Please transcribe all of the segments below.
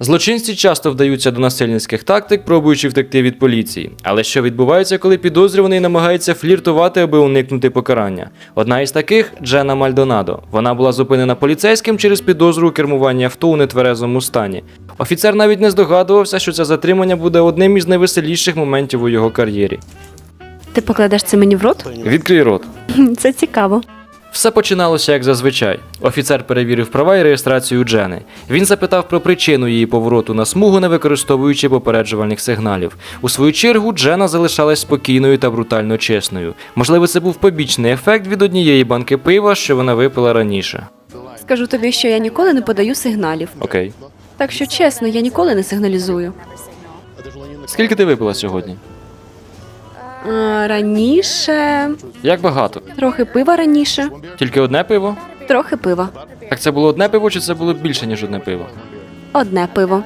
Злочинці часто вдаються до насильницьких тактик, пробуючи втекти від поліції. Але що відбувається, коли підозрюваний намагається фліртувати, аби уникнути покарання? Одна із таких Джена Мальдонадо. Вона була зупинена поліцейським через підозру у кермуванні авто у нетверезому стані. Офіцер навіть не здогадувався, що це затримання буде одним із найвеселіших моментів у його кар'єрі. Ти покладеш це мені в рот? Відкрий рот. Це цікаво. Все починалося як зазвичай. Офіцер перевірив права і реєстрацію Джени. Він запитав про причину її повороту на смугу, не використовуючи попереджувальних сигналів. У свою чергу Джена залишалась спокійною та брутально чесною. Можливо, це був побічний ефект від однієї банки пива, що вона випила раніше. Скажу тобі, що я ніколи не подаю сигналів. Окей. Так що чесно, я ніколи не сигналізую. Скільки ти випила сьогодні? А, раніше Як багато? трохи пива раніше, Тільки одне пиво? трохи пива. Так це було одне пиво, чи це було більше, ніж одне пиво? Одне пиво.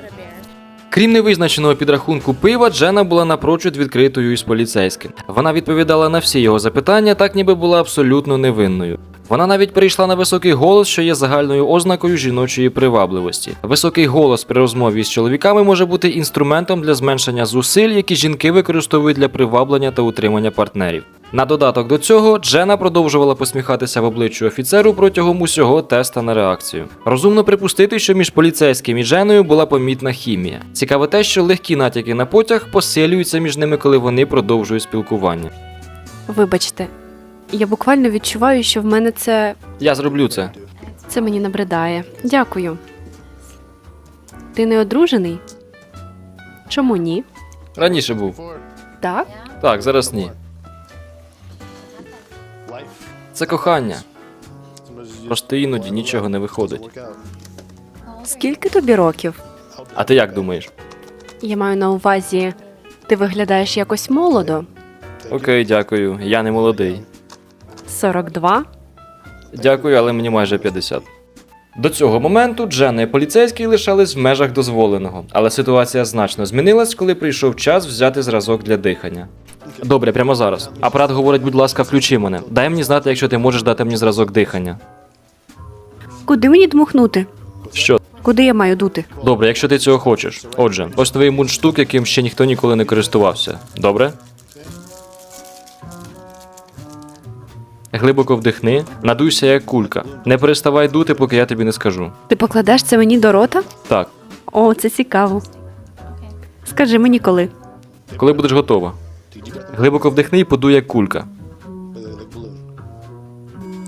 Крім невизначеного підрахунку пива, Джена була напрочуд відкритою із поліцейським. Вона відповідала на всі його запитання, так ніби була абсолютно невинною. Вона навіть перейшла на високий голос, що є загальною ознакою жіночої привабливості. Високий голос при розмові з чоловіками може бути інструментом для зменшення зусиль, які жінки використовують для приваблення та утримання партнерів. На додаток до цього Джена продовжувала посміхатися в обличчю офіцеру протягом усього теста на реакцію. Розумно припустити, що між поліцейським і Дженою була помітна хімія. Цікаве те, що легкі натяки на потяг посилюються між ними, коли вони продовжують спілкування. Вибачте, я буквально відчуваю, що в мене це. Я зроблю це. це мені набридає. Дякую. Ти не одружений? Чому ні? Раніше був. Так? Так, зараз ні. Це кохання. Просто іноді нічого не виходить. Скільки тобі років? А ти як думаєш? Я маю на увазі, ти виглядаєш якось молодо. Окей, дякую. Я не молодий. 42? Дякую, але мені майже 50. До цього моменту Дженна і поліцейський лишались в межах дозволеного, але ситуація значно змінилась, коли прийшов час взяти зразок для дихання. Добре, прямо зараз. Апарат говорить, будь ласка, включи мене. Дай мені знати, якщо ти можеш дати мені зразок дихання. Куди мені дмухнути? Що? Куди я маю дути? Добре, якщо ти цього хочеш. Отже, ось твій мундштук, яким ще ніхто ніколи не користувався. Добре? Глибоко вдихни, надуйся як кулька. Не переставай дути, поки я тобі не скажу. Ти покладеш це мені до рота? Так, О, це цікаво. Скажи мені коли. коли будеш готова. Глибоко вдихни і подуй як кулька.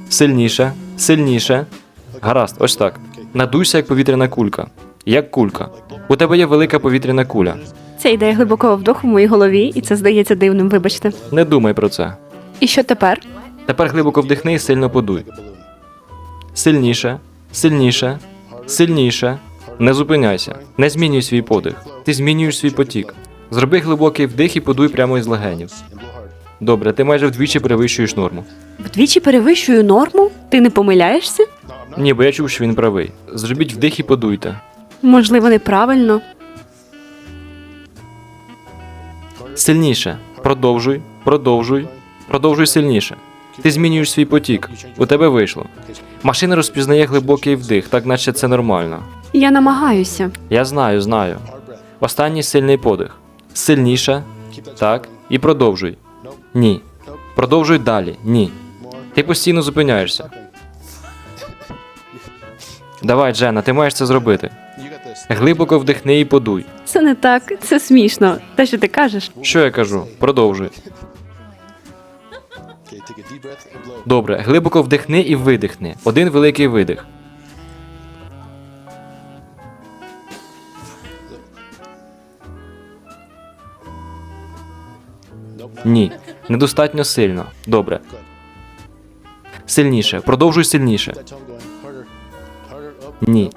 Сильніше, сильніше. Гаразд, ось так. Надуйся як повітряна кулька. Як кулька. У тебе є велика повітряна куля. Це ідея глибокого вдоху в моїй голові, і це здається дивним, вибачте. Не думай про це. І що тепер? Тепер глибоко вдихни і сильно подуй. Сильніше, сильніше, сильніше. Не зупиняйся, не змінюй свій подих. Ти змінюєш свій потік. Зроби глибокий вдих і подуй прямо із легенів. Добре, ти майже вдвічі перевищуєш норму. Вдвічі перевищую норму? Ти не помиляєшся? Ні, бо я чув, що він правий. Зробіть вдих і подуйте. Можливо, неправильно. Сильніше. Продовжуй, продовжуй, продовжуй сильніше. Ти змінюєш свій потік. У тебе вийшло. Машина розпізнає глибокий вдих, так наче це нормально. Я намагаюся. Я знаю, знаю. Останній сильний подих. Сильніше. Так. І продовжуй. Ні. Продовжуй далі. Ні. Ти постійно зупиняєшся. Давай, Джена, ти маєш це зробити. Глибоко вдихни і подуй. Це не так, це смішно. Те, що ти кажеш. Що я кажу? Продовжуй. Добре, глибоко вдихни і видихни. Один великий видих. Ні, недостатньо сильно. Добре. Сильніше. Продовжуй сильніше. Ні.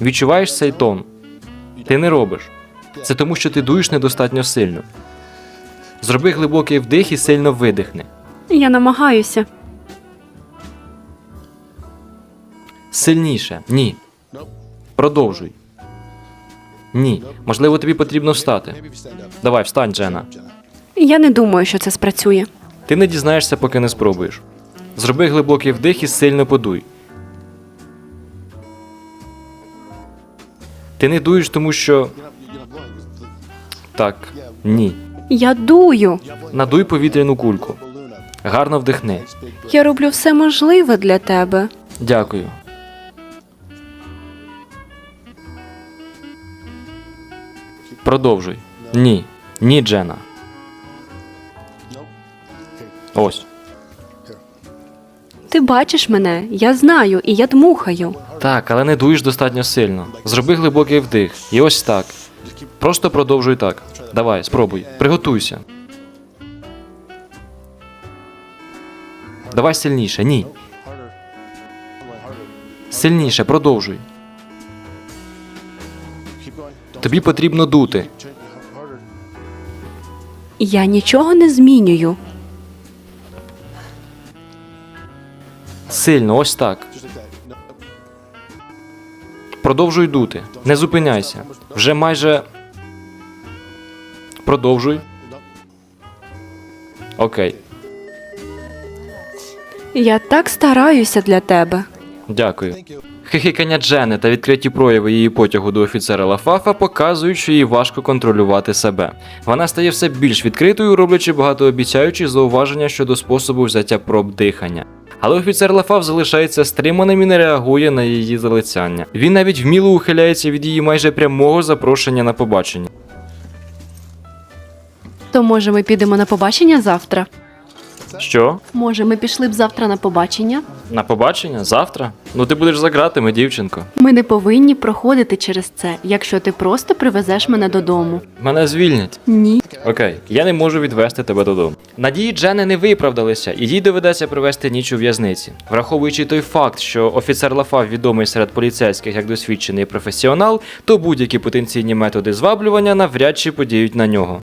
Відчуваєш цей тон? Ти не робиш. Це тому, що ти дуєш недостатньо сильно. Зроби глибокий вдих і сильно видихни. Я намагаюся. Сильніше. Ні. Продовжуй. Ні. Можливо, тобі потрібно встати. Давай, встань, Джена. Я не думаю, що це спрацює. Ти не дізнаєшся, поки не спробуєш. Зроби глибокий вдих і сильно подуй. Ти не дуєш, тому що. Так, ні. Я дую. Надуй повітряну кульку. Гарно вдихни. Я роблю все можливе для тебе. Дякую. Продовжуй. Ні. Ні, Джена. Ось. Ти бачиш мене, я знаю, і я дмухаю. Так, але не дуєш достатньо сильно. Зроби глибокий вдих. І ось так. Просто продовжуй так. Давай, спробуй. Приготуйся. Давай сильніше. Ні. Сильніше, продовжуй. Тобі потрібно дути. Я нічого не змінюю. Сильно, ось так. Продовжуй дути. Не зупиняйся. Вже майже. Продовжуй. Окей. Я так стараюся для тебе. Дякую. Хихикання Джени та відкриті прояви її потягу до офіцера Лафафа показують, що їй важко контролювати себе. Вона стає все більш відкритою, роблячи багатообіцяючі зауваження щодо способу взяття проб дихання. Але офіцер Лафаф залишається стриманим і не реагує на її залицяння. Він навіть вміло ухиляється від її майже прямого запрошення на побачення. То може ми підемо на побачення завтра? Що? Може, ми пішли б завтра на побачення? На побачення? Завтра? Ну ти будеш за ґратами, дівчинко. Ми не повинні проходити через це, якщо ти просто привезеш мене додому. Мене звільнять. Ні. Окей, я не можу відвести тебе додому. Надії Джени не виправдалися, і їй доведеться провести ніч у в'язниці. Враховуючи той факт, що офіцер Лафав відомий серед поліцейських як досвідчений професіонал, то будь-які потенційні методи зваблювання навряд чи подіють на нього.